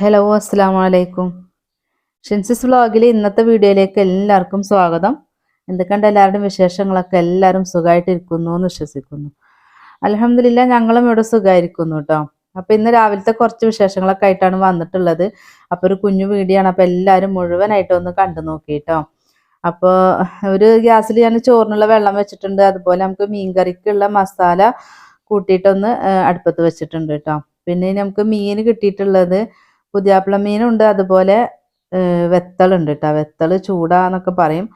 Hello അസ്സാം വലൈക്കും ഷിൻസിസ് വ്ളോഗിൽ ഇന്നത്തെ വീഡിയോയിലേക്ക് എല്ലാവർക്കും സ്വാഗതം. എന്തൊക്കെയുണ്ട് എല്ലാവരുടെയും വിശേഷങ്ങളൊക്കെ എല്ലാവരും സുഖമായിട്ടിരിക്കുന്നു എന്ന് വിശ്വസിക്കുന്നു. അലഹമില്ല ഞങ്ങളും ഇവിടെ സുഖമായിരിക്കുന്നു കേട്ടോ. അപ്പം ഇന്ന് രാവിലത്തെ കുറച്ച് വിശേഷങ്ങളൊക്കെ ആയിട്ടാണ് വന്നിട്ടുള്ളത്. അപ്പോൾ ഒരു കുഞ്ഞു വീഡിയോ ആണ്. അപ്പോൾ എല്ലാവരും മുഴുവനായിട്ട് ഒന്ന് കണ്ടു നോക്കിയിട്ടോ അപ്പോൾ ഒരു ഗ്യാസിൽ ഞാൻ ചോറിനുള്ള വെള്ളം വെച്ചിട്ടുണ്ട്. അതുപോലെ നമുക്ക് മീൻകറിക്കുള്ള മസാല കൂട്ടിയിട്ടൊന്ന് അടുപ്പത്ത് വെച്ചിട്ടുണ്ട് കേട്ടോ. പിന്നെ നമുക്ക് മീൻ കിട്ടിയിട്ടുള്ളത് പുതിയാപ്പിള മീനുണ്ട് അതുപോലെ വെത്തളുണ്ട് കേട്ടോ വെത്തൾ ചൂടാന്നൊക്കെ പറയും.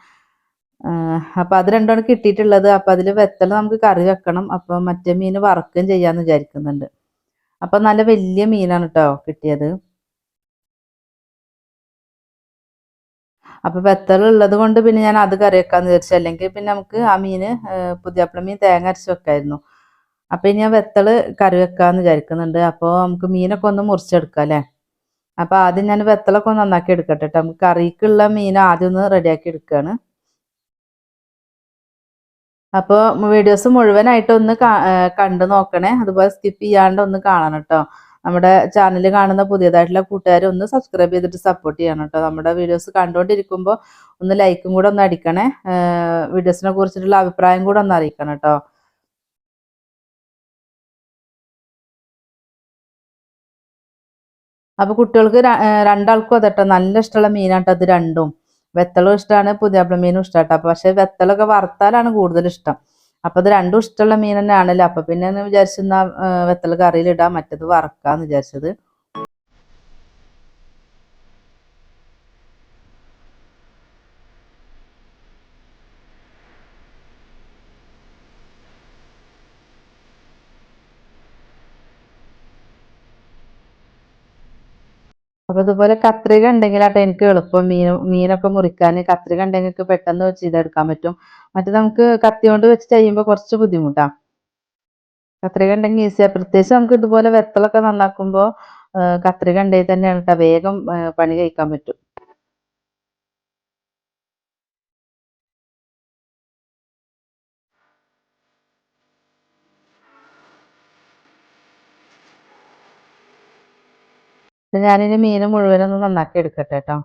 അപ്പം അത് രണ്ടുമാണ് കിട്ടിയിട്ടുള്ളത്. അപ്പം അതിൽ വെത്തൾ നമുക്ക് കറി വെക്കണം. അപ്പം മറ്റേ മീൻ വറക്കുകയും ചെയ്യാമെന്ന് വിചാരിക്കുന്നുണ്ട്. അപ്പം നല്ല വലിയ മീനാണ് കേട്ടോ കിട്ടിയത്. അപ്പം വെത്തൾ ഉള്ളത് കൊണ്ട് പിന്നെ ഞാൻ അത് കറി വെക്കാമെന്ന് വിചാരിച്ചു. അല്ലെങ്കിൽ പിന്നെ നമുക്ക് ആ മീന് പുതിയപ്പള മീൻ തേങ്ങ അരച്ച് വെക്കായിരുന്നു. അപ്പം ഇനി ഞാൻ വെത്തൾ കറി വെക്കാമെന്ന് വിചാരിക്കുന്നുണ്ട്. അപ്പോൾ നമുക്ക് മീനൊക്കെ ഒന്ന് മുറിച്ചെടുക്കാം അല്ലേ അപ്പൊ ആദ്യം ഞാൻ വെത്തലൊക്കെ നന്നാക്കി എടുക്കട്ടെ കേട്ടോ നമുക്ക് കറിക്കുള്ള മീൻ ആദ്യം ഒന്ന് റെഡിയാക്കി എടുക്കുകയാണ് അപ്പോൾ വീഡിയോസ് മുഴുവനായിട്ട് ഒന്ന് കണ്ടു നോക്കണേ. അതുപോലെ സ്കിപ്പ് ചെയ്യാണ്ട് ഒന്ന് കാണണം കേട്ടോ നമ്മുടെ ചാനൽ കാണുന്ന പുതിയതായിട്ടുള്ള കൂട്ടുകാർ ഒന്ന് സബ്സ്ക്രൈബ് ചെയ്തിട്ട് സപ്പോർട്ട് ചെയ്യണം കേട്ടോ നമ്മുടെ വീഡിയോസ് കണ്ടുകൊണ്ടിരിക്കുമ്പോൾ ഒന്ന് ലൈക്കും കൂടെ ഒന്ന് അടിക്കണേ. വീഡിയോസിനെ കുറിച്ചിട്ടുള്ള അഭിപ്രായം കൂടെ ഒന്ന് അറിയിക്കണം കേട്ടോ അപ്പൊ കുട്ടികൾക്ക് രണ്ടാൾക്കും അതട്ടോ. നല്ല ഇഷ്ടമുള്ള മീനാട്ടോ അത് രണ്ടും. വെത്തളും ഇഷ്ടമാണ് പുതിയാപ്പിള മീനും ഇഷ്ടമാട്ടോ അപ്പൊ പക്ഷെ വെത്തലൊക്കെ വറുത്താലാണ് കൂടുതൽ ഇഷ്ടം. അപ്പൊ അത് രണ്ടും ഇഷ്ടമുള്ള മീൻ തന്നെയാണല്ലോ. അപ്പൊ പിന്നെ ഒന്ന് വിചാരിച്ചെന്നാ വെത്തൽ കറിയിലിടാം മറ്റത് വറക്കാന്ന് വിചാരിച്ചത്. അപ്പൊ ഇതുപോലെ കത്രിക ഉണ്ടെങ്കിലാട്ടോ എനിക്ക് എളുപ്പം. മീൻ മീനൊക്കെ മുറിക്കാൻ കത്രിക ഉണ്ടെങ്കിൽ പെട്ടെന്ന് ചെയ്തെടുക്കാൻ പറ്റും. മറ്റേ നമുക്ക് കത്തി കൊണ്ട് വെച്ച് ചെയ്യുമ്പോൾ കുറച്ച് ബുദ്ധിമുട്ടാ. കത്രിക ഉണ്ടെങ്കിൽ ഈസിയാ പ്രത്യേകിച്ച് നമുക്ക് ഇതുപോലെ വെത്തലൊക്കെ നന്നാക്കുമ്പോൾ കത്രിക ഉണ്ടെങ്കിൽ തന്നെയാണ് കേട്ടോ വേഗം പണി കഴിക്കാൻ പറ്റും. ഞാനിനി മീൻ മുഴുവനൊന്ന് നന്നാക്കി എടുക്കട്ടെ കേട്ടോ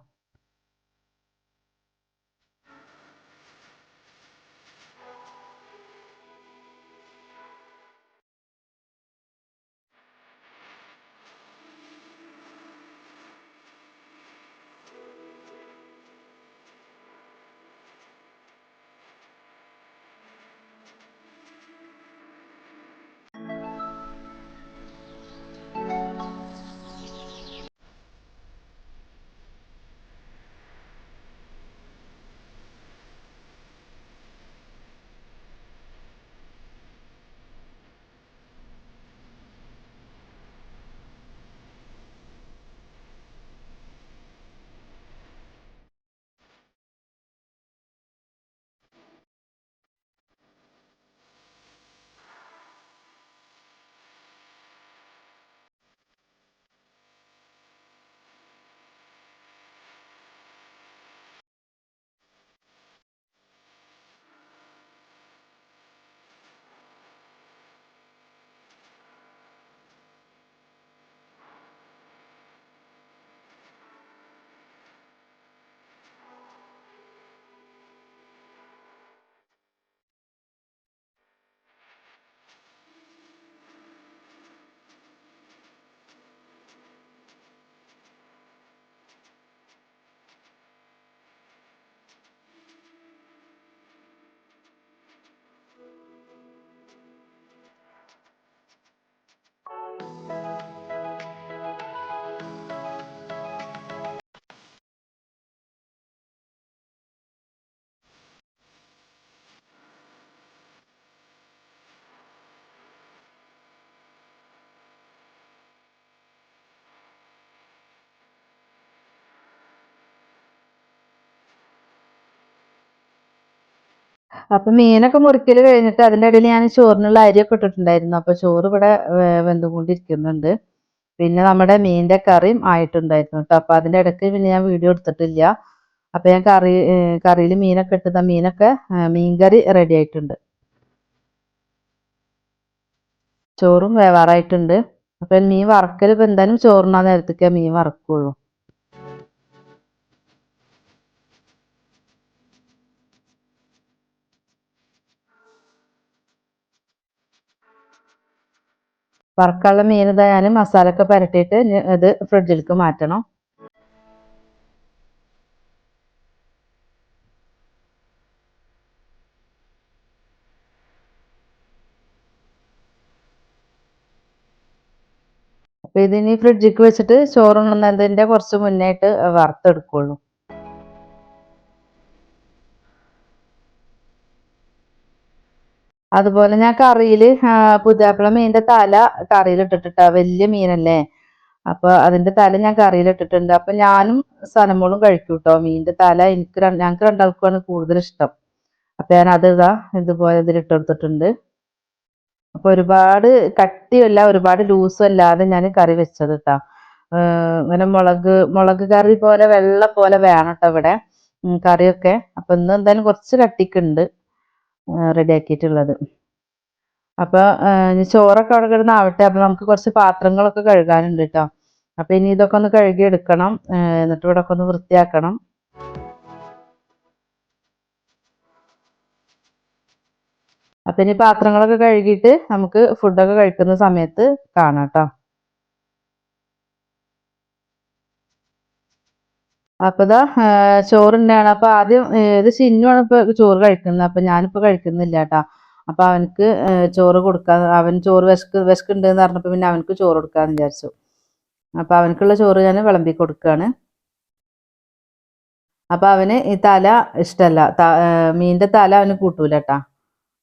അപ്പൊ മീനൊക്കെ മുറിക്കൽ കഴിഞ്ഞിട്ട് അതിന്റെ ഇടയിൽ ഞാൻ ചോറിനുള്ള അരിയൊക്കെ ഇട്ടിട്ടുണ്ടായിരുന്നു. അപ്പൊ ചോറ് ഇവിടെ വെന്തുകൊണ്ടിരിക്കുന്നുണ്ട്. പിന്നെ നമ്മുടെ മീനിന്റെ കറിയും ആയിട്ടുണ്ടായിരുന്നു കേട്ടോ. അപ്പൊ അതിന്റെ ഇടയ്ക്ക് പിന്നെ ഞാൻ വീഡിയോ എടുത്തിട്ടില്ല. അപ്പൊ ഞാൻ കറി കറിയിൽ മീനൊക്കെ ഇട്ടതാ മീനൊക്കെ മീൻകറി റെഡി ആയിട്ടുണ്ട്. ചോറും വേവാറായിട്ടുണ്ട്. അപ്പം മീൻ വറക്കൽ ഇപ്പം എന്തായാലും ചോറിനാ നേരത്തേക്ക് മീൻ വറക്കുള്ളൂ. വറക്കാനുള്ള മീൻ ഇതാ മസാലയൊക്കെ പുരട്ടിയിട്ട് ഇത് ഫ്രിഡ്ജിലേക്ക് മാറ്റണം. അപ്പൊ ഇതിനി ഫ്രിഡ്ജിക്ക് വെച്ചിട്ട് ചോറുണ്ണുന്നതിന്റെ കുറച്ച് മുന്നായിട്ട് വറുത്തെടുക്കുള്ളൂ. അതുപോലെ ഞാൻ കറിയിൽ പുതിയാപ്പിള മീനിന്റെ തല കറിയിൽ ഇട്ടിട്ടാ വലിയ മീനല്ലേ. അപ്പൊ അതിന്റെ തല ഞാൻ കറിയിൽ ഇട്ടിട്ടുണ്ട്. അപ്പൊ ഞാനും സനമോളും കഴിക്കും കേട്ടോ മീനിന്റെ തല. എനിക്ക് ഞങ്ങൾക്ക് രണ്ടാൾക്കുമാണ് കൂടുതൽ ഇഷ്ടം അപ്പൊ ഞാൻ അത് ഇതാ ഇതുപോലെ ഇതിൽ ഇട്ടെടുത്തിട്ടുണ്ട് അപ്പൊ ഒരുപാട് കട്ടിയല്ല ഒരുപാട് ലൂസും അല്ലാതെ ഞാൻ കറി വെച്ചത് കേട്ടോ ഇങ്ങനെ മുളക് മുളക് കറി പോലെ വെള്ള പോലെ വേണം കേട്ടോ ഇവിടെ കറിയൊക്കെ. അപ്പൊ ഇന്ന് എന്തായാലും കുറച്ച് കട്ടിക്കുണ്ട് റെഡി ആക്കിയിട്ടുള്ളത് അപ്പൊ ആ, ഇനി ചോറൊക്കെ അവിടെ കിടന്ന് ആവട്ടെ അപ്പൊ നമുക്ക് കുറച്ച് പാത്രങ്ങളൊക്കെ കഴുകാനുണ്ട് കേട്ടോ അപ്പൊ ഇനി ഇതൊക്കെ ഒന്ന് കഴുകി എടുക്കണം എന്നിട്ട് ഇവിടെ ഒക്കെ ഒന്ന് വൃത്തിയാക്കണം. അപ്പൊ ഇനി പാത്രങ്ങളൊക്കെ കഴുകിയിട്ട് നമുക്ക് ഫുഡൊക്കെ കഴിക്കുന്ന സമയത്ത് കാണാം കേട്ടോ അപ്പൊ ഇതാ ചോറുണ്ടാണ് അപ്പൊ ആദ്യം ഇത് ചിന്നുവാണ് ഇപ്പൊ ചോറ് കഴിക്കുന്നത്. അപ്പൊ ഞാനിപ്പോ കഴിക്കുന്നില്ല കേട്ടാ അപ്പൊ അവനക്ക് ചോറ് കൊടുക്കാൻ അവൻ ചോറ് വിശക്ക് വിശക്കുണ്ട് എന്ന് പറഞ്ഞപ്പോ പിന്നെ അവനക്ക് ചോറ് കൊടുക്കാന്ന് വിചാരിച്ചു. അപ്പൊ അവനക്കുള്ള ചോറ് ഞാൻ വിളമ്പി കൊടുക്കുകയാണ് അപ്പൊ അവന് ഈ തല ഇഷ്ടല്ല. ത- മീനിന്റെ തല അവന് കൂട്ടൂല കേട്ടാ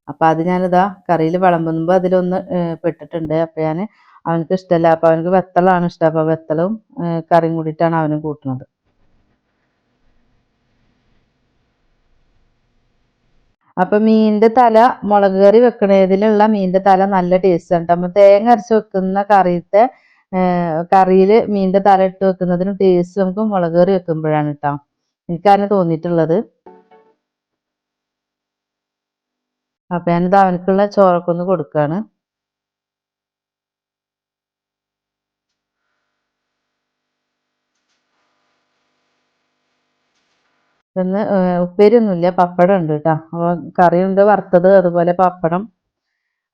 അപ്പൊ അത് ഞാനിതാ കറിയിൽ വിളമ്പുമ്പോ അതിലൊന്ന് പെട്ടിട്ടുണ്ട്. അപ്പൊ ഞാൻ അവനക്ക് ഇഷ്ടമല്ല അപ്പൊ അവനക്ക് വെത്തളാണ് ഇഷ്ടം. അപ്പൊ വെത്തളവും കറിയും കൂടിയിട്ടാണ് അവനും കൂട്ടുന്നത്. അപ്പൊ മീനിന്റെ തല മുളക് കറി വെക്കണതിലുള്ള മീനിന്റെ തല നല്ല ടേസ്റ്റ് ആണ് അപ്പൊ തേങ്ങ അരച്ച് വെക്കുന്ന കറിയത്തെ കറിയിൽ മീനിന്റെ തല ഇട്ട് വെക്കുന്നതിന് ടേസ്റ്റ് നമുക്ക് മുളക് കറി വെക്കുമ്പോഴാണ് കേട്ടോ എനിക്കങ്ങനെ തോന്നിയിട്ടുള്ളത്. അപ്പൊ ഞാനിത് അവനക്കുള്ള ചോറൊക്കെ ഒന്ന് കൊടുക്കാണ്. പിന്നെ ഉപ്പേരിയൊന്നുമില്ല പപ്പടം ഉണ്ട് കേട്ടോ. അപ്പോൾ കറിയുണ്ട് വറുത്തത് അതുപോലെ പപ്പടം.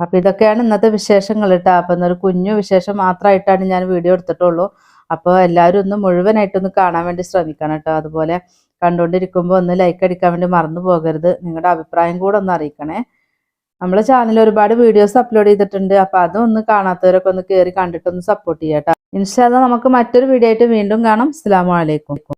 അപ്പൊ ഇതൊക്കെയാണ് ഇന്നത്തെ വിശേഷങ്ങൾ കേട്ടോ. അപ്പൊ എന്നൊരു കുഞ്ഞു വിശേഷം മാത്രമായിട്ടാണ് ഞാൻ വീഡിയോ എടുത്തിട്ടുള്ളൂ. അപ്പോൾ എല്ലാവരും ഒന്ന് മുഴുവനായിട്ടൊന്ന് കാണാൻ വേണ്ടി ശ്രമിക്കണം കേട്ടോ. അതുപോലെ കണ്ടുകൊണ്ടിരിക്കുമ്പോൾ ഒന്ന് ലൈക്ക് അടിക്കാൻ വേണ്ടി മറന്നു പോകരുത്. നിങ്ങളുടെ അഭിപ്രായം കൂടെ ഒന്ന് അറിയിക്കണേ. നമ്മളെ ചാനലിൽ ഒരുപാട് വീഡിയോസ് അപ്ലോഡ് ചെയ്തിട്ടുണ്ട്. അപ്പൊ ഒന്ന് കാണാത്തവരൊക്കെ ഒന്ന് കയറി കണ്ടിട്ടൊന്ന് സപ്പോർട്ട് ചെയ്യാം കേട്ടോ. ഇൻഷാല്ല നമുക്ക് മറ്റൊരു വീഡിയോ ആയിട്ട് വീണ്ടും കാണാം. അസ്സാം വലൈക്കും